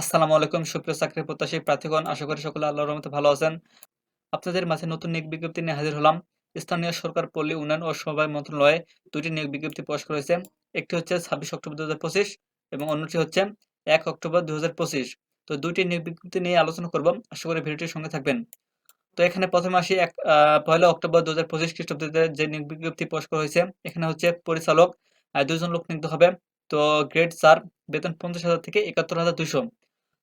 আসসালামু আলাইকুম, সুপ্রিয় চাকরি প্রত্যাশী প্রার্থীগণ, আশা করি সকলে আল্লাহর রহমতে ভালো আছেন। আপনাদের মাঝে নতুন নিয়োগ বিজ্ঞপ্তি নিয়ে হাজির হলাম। স্থানীয় সরকার, পল্লী উন্নয়ন ও সমবায় মন্ত্রণালয়ে দুটি নিয়োগ বিজ্ঞপ্তি প্রকাশ করেছে একটি হচ্ছে ছাব্বিশ অক্টোবর দু এবং অন্যটি হচ্ছে এক অক্টোবর দুই হাজার পঁচিশ। তো দুইটি নিয়োগ বিজ্ঞপ্তি নিয়ে আলোচনা করব। আশা করি ভিডিওটির সঙ্গে থাকবেন। তো এখানে প্রথমে আসি, এক পয়লা অক্টোবর দু হাজার পঁচিশ খ্রিস্টাব্দে যে নিয়োগ বিজ্ঞপ্তি প্রকাশ করা হয়েছে, এখানে হচ্ছে পরিচালক দুজন লোক নিয়োগ হবে। তো গ্রেড চার, বেতন পঞ্চাশ হাজার থেকে একাত্তর হাজার দুইশো।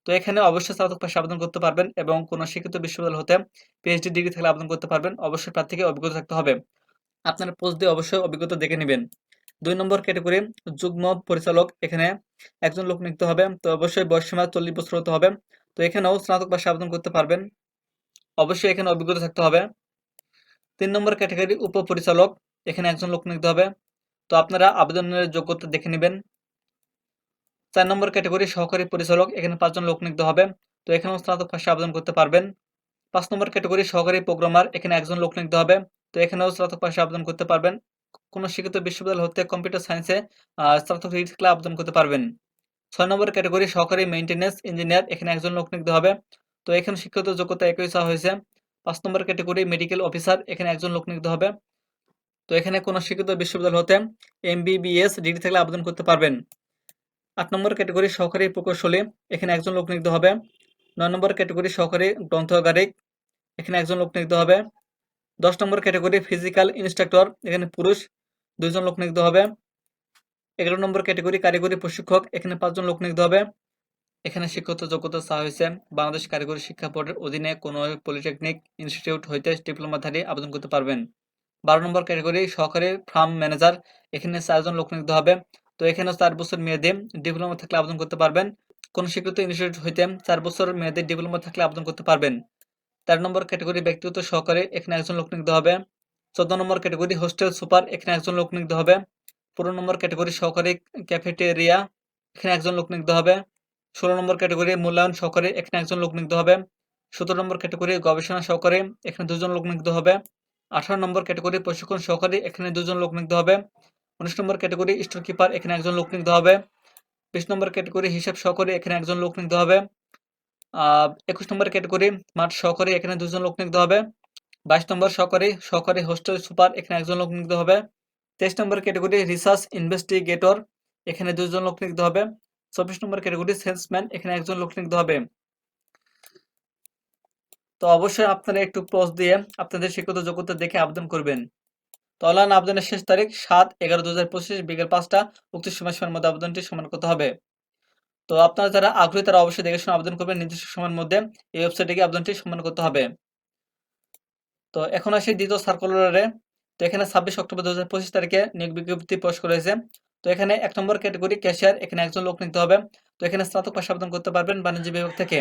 তো এখানে অবশ্যই স্নাতক পাশে আবেদন করতে পারবেন এবং কোনো শিক্ষিত বিশ্ববিদ্যালয় হতে পিএইচডি ডিগ্রি থাকলে আবেদন করতে পারবেন। অবশ্যই প্রার্থীকে অভিজ্ঞতা থাকতে হবে। আপনার পোস্ট দিয়ে অবশ্যই অভিজ্ঞতা দেখে নেবেন। দুই নম্বর ক্যাটাগরি যুগ্ম পরিচালক। এখানে একজন লোক নিতে হবে। তো অবশ্যই বয়স সীমা চল্লিশ বছর হতে হবে। তো এখানেও স্নাতক পাশে আবেদন করতে পারবেন। অবশ্যই এখানে অভিজ্ঞতা থাকতে হবে। তিন নম্বর ক্যাটাগরি উপপরিচালক। এখানে একজন লোক নিতে হবে। তো আপনারা আবেদনের যোগ্যতা দেখে নেবেন। চার নম্বর ক্যাটাগরি সহকারী পরিচালক, এখানে পাঁচজন লোক নিতে হবে। তো এখানেও স্নাতক পাশে আবেদন করতে পারবেন। পাঁচ নম্বর ক্যাটাগরি সহকারী প্রোগ্রামার, এখানে একজন লোক নিতে হবে। তো এখানেও স্নাতক পাশে আবেদন করতে পারবেন। কোনো শিক্ষিত বিশ্ববিদ্যালয় হতে কম্পিউটার সায়েন্সে স্নাতক ডিগ্রি আবেদন করতে পারবেন। ছয় নম্বর ক্যাটাগরি সহকারী মেইনটেনেন্স ইঞ্জিনিয়ার, এখানে একজন লোক নিতে হবে। তো এখানে শিক্ষিত যোগ্যতা একই চাওয়া হয়েছে। পাঁচ নম্বর ক্যাটাগরি মেডিকেল অফিসার, এখানে একজন লোক নিতে হবে। তো এখানে কোনো শিক্ষিত বিশ্ববিদ্যালয় হতে এম এমবিবিএস ডিগ্রি থাকলে আবেদন করতে পারবেন। আট নম্বর ক্যাটাগরি সহকারী প্রকৌশলী, এখানে একজন লোক নিতে হবে। নয় নম্বর ক্যাটাগরি সহকারী গ্রন্থাগারিক, এখানে একজন লোক নিতে হবে। দশ নম্বর ক্যাটাগরি ফিজিক্যাল ইনস্ট্রাক্টর, এখানে পুরুষ দুইজন লোক নিতে হবে। এগারো নম্বর ক্যাটাগরি কারিগরি প্রশিক্ষক, এখানে পাঁচজন লোক নিতে হবে। এখানে শিক্ষত যোগ্যতা চাওয়া হয়েছে। বাংলাদেশ কারিগরি শিক্ষা বোর্ডের অধীনে কোনো পলিটেকনিক ইনস্টিটিউট হইতে ডিপ্লোমাধারী আবেদন করতে পারবেন। বারো নম্বর ক্যাটাগরি সহকারী ফার্ম ম্যানেজার, এখানে চারজন লোক নিতে হবে। তো এখানে চার বছর মেয়াদে ডিপ্লোমা থাকলে আবেদন করতে পারবেন। কোন স্বীকৃত ইনস্টিটিউট হইতে চার বছর মেয়াদে ডিপ্লোমা থাকলে আবেদন করতে পারবেন। তেরো নম্বর ক্যাটাগরি ব্যক্তিগত সহকারে এখানে একজন লোক নিতে হবে। চোদ্দ নম্বর ক্যাটাগরি হোস্টেল সুপার এখানে একজন লোক নিতে হবে। পনেরো নম্বর ক্যাটাগরি সহকারী ক্যাফেটেরিয়া এখানে একজন লোক নিতে হবে। ষোলো নম্বর ক্যাটাগরি মূল্যায়ন সহকারী এখানে একজন লোক নিতে হবে। সতেরো নম্বর ক্যাটাগরি গবেষণা সহকারে এখানে দুজন লোক নিতে হবে। আঠারো নম্বর ক্যাটাগরি প্রশিক্ষণ সহকারে এখানে দুজন লোক নিতে হবে। উনিশ নম্বর ক্যাটাগরি স্টোর কিপার এখানে একজন লোক নিতে হবে। বিশ নম্বর ক্যাটাগরি হিসাব সহকারী এখানে একজন লোক নিতে হবে। একুশ নম্বর ক্যাটাগরি মাঠ সহকারী এখানে দুজন লোক নিতে হবে। বাইশ নম্বর সহকারী সহকারী হোস্টেল সুপার এখানে একজন লোক নিতে হবে। তেইশ নম্বর ক্যাটাগরি রিসার্চ ইনভেস্টিগেটর এখানে দুজন লোক নিতে হবে। চব্বিশ নম্বর ক্যাটাগরি সেলসম্যান এখানে একজন লোক নিতে হবে। তো অবশ্যই আপনারা একটু পজ দিয়ে আপনাদের শিক্ষিত যোগ্যতা দেখে আবেদন করবেন। তো অনলাইন আবেদনের শেষ তারিখ সাত এগারো দু হাজার পঁচিশ বিকেল পাঁচটা। উক্ত সময় সময়ের মধ্যে আবেদনটি সমান করতে হবে। তো আপনারা যারা আগ্রহী, তারা অবশ্যই দেখে শুনে আবেদন করবেন। নির্দিষ্ট সময়ের মধ্যে এই ওয়েবসাইটে গিয়ে আবেদনটি সমান করতে হবে। তো এখন আসি দ্বিতীয় সার্কুলারে তো এখানে ছাব্বিশ অক্টোবর দু হাজার পঁচিশ তারিখে নিয়োগ বিজ্ঞপ্তি প্রকাশ করা হয়েছে। তো এখানে এক নম্বর ক্যাটাগরি ক্যাশিয়ার এখানে একজন লোক নিতে হবে। তো এখানে স্নাতক পাশে আবেদন করতে পারবেন বাণিজ্য বিভাগ থেকে।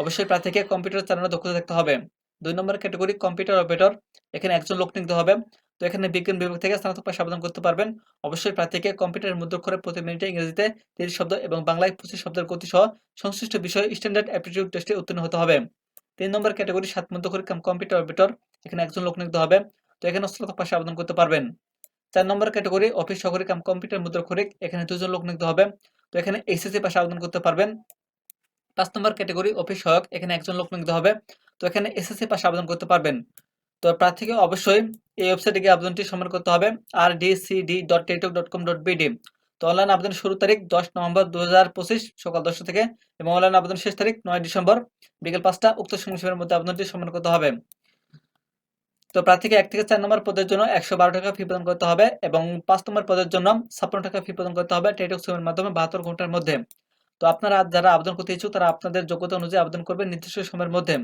অবশ্যই প্রার্থীকে কম্পিউটার চালানোর দক্ষতা থাকতে হবে। দুই নম্বর ক্যাটাগরি কম্পিউটার অপারেটর এখানে একজন লোক নিতে হবে। তো এখানে বিজ্ঞান বিভাগ থেকে স্নাতক পাশে আবেদন করতে পারবেন। অবশ্যই প্রার্থীকে কম্পিউটারের মুদ্রাক্ষরে প্রতি মিনিটে ইংরেজিতে তিরিশ শব্দ এবং বাংলায় পঁচিশ শব্দের গতি সহ সংশ্লিষ্ট বিষয়ে স্ট্যান্ডার্ড অ্যাপটিটিউড টেস্টে উত্তীর্ণ হতে হবে। তিন নম্বর ক্যাটাগরি সাত মুদ্রাক্ষরিক কম্পিউটার অপারেটর। এখানে একজন লোক নিতে হবে। তো এখানে স্নাতক পাশে আবেদন করতে পারবেন। চার নম্বর ক্যাটাগরি অফিস সহকারী কাম কম্পিউটার মুদ্রাক্ষরিক এখানে দুজন লোক নিতে হবে। তো এখানে এইচএসসি পাশে আবেদন করতে পারবেন। পাঁচ নম্বর ক্যাটাগরি অফিস সহায়ক। এখানে একজন লোক নিতে হবে। তো এখানে এসএসসি পাশে আবেদন করতে পারবেন। তো প্রার্থীকে অবশ্যই এই ওয়েবসাইটে গিয়ে আবেদনটি সমান করতে হবে আর ডিসিডি ডট টেটক ডট কম ডট বিডি তো অনলাইন আবেদন শুরু তারিখ দশ নভেম্বর দু হাজার পঁচিশ সকাল দশটা থেকে এবং অনলাইন আবেদন শেষ তারিখ নয় ডিসেম্বর বিকেল পাঁচটা উক্ত সময়সীমার মধ্যে আবেদনটি সমান করতে হবে। তো প্রার্থীকে এক থেকে চার নম্বর পদের জন্য একশো বারো টাকা ফি প্রদান করতে হবে এবং পাঁচ নম্বর পদের জন্য ছাপ্পান্ন টাকা ফি প্রদান করতে হবে টেটক সেমের মাধ্যমে বাহাত্তর ঘণ্টার মধ্যে। তো আপনারা যারা আবেদন করতে ইচ্ছুক তারা আপনাদের যোগ্যতা অনুযায়ী আবেদন করবেন নির্দিষ্ট সময়ের মধ্যে।